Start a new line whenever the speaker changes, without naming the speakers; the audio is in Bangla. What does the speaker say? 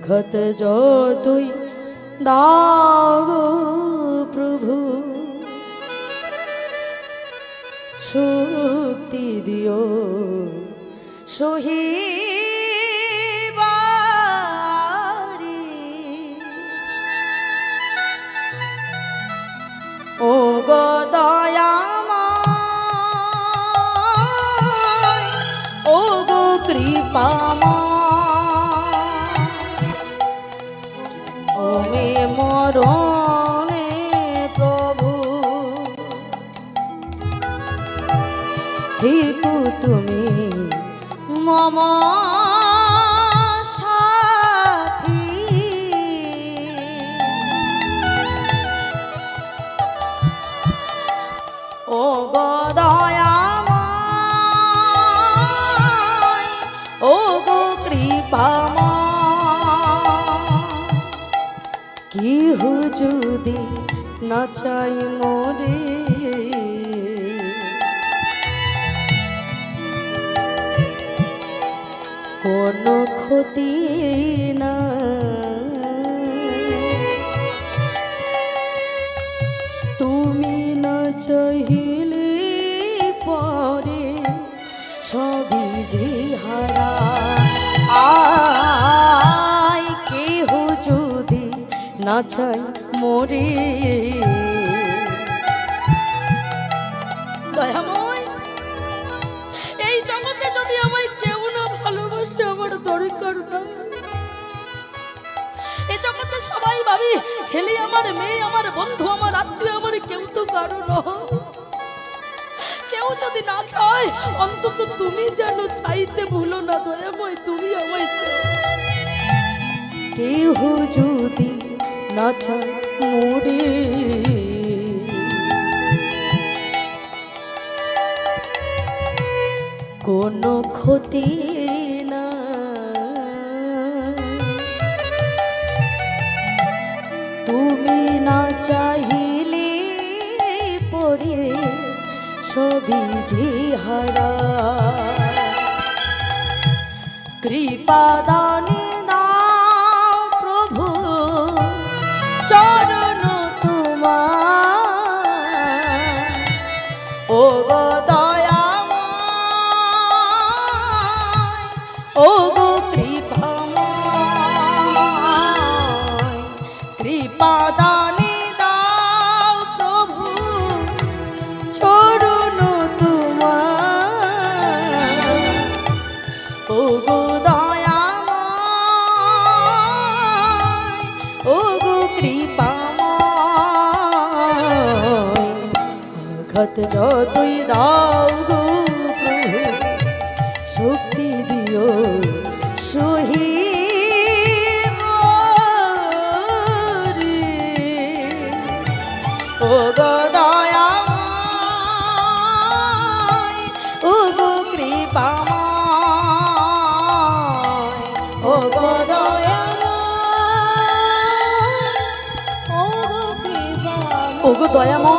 আঘাত যতই দাও গো প্রভু। শক্তি দিও সহিবারি। ও গো ও গো কৃপাময়। মরণে প্রভু। ঠিকু তুমি মম কি হু যদি না চাই মরে কোনো ক্ষতি না। তুমি না চাহিলে পরে সবই যে হারা না চাই মরে। দয়াময়, এই জগতে যদি আমায় কেউ না ভালোবাসে, আমার দরকার না এই জগতে সবাই ভাবি, ছেলে আমার, মেয়ে আমার, বন্ধু আমার, আত্মীয় আমার, কেউ তো কারও নয়। কেউ যদি না চায়, অন্তত তুমি যেন চাইতে ভুলো না, দয়াময়, তুমি আমায় চাও। যদি না চায় মরে কোনো ক্ষতি না। তুমি না চাহিলে পরে ছবি যে হারা কৃপা কৃপাময় আঘাত যতই দাও গো প্রভু শক্তি দিও সহি ও গো দয়াময় ও কৃপাময় দয়াময় ও গো কৃপাময় ও গো দয়াময়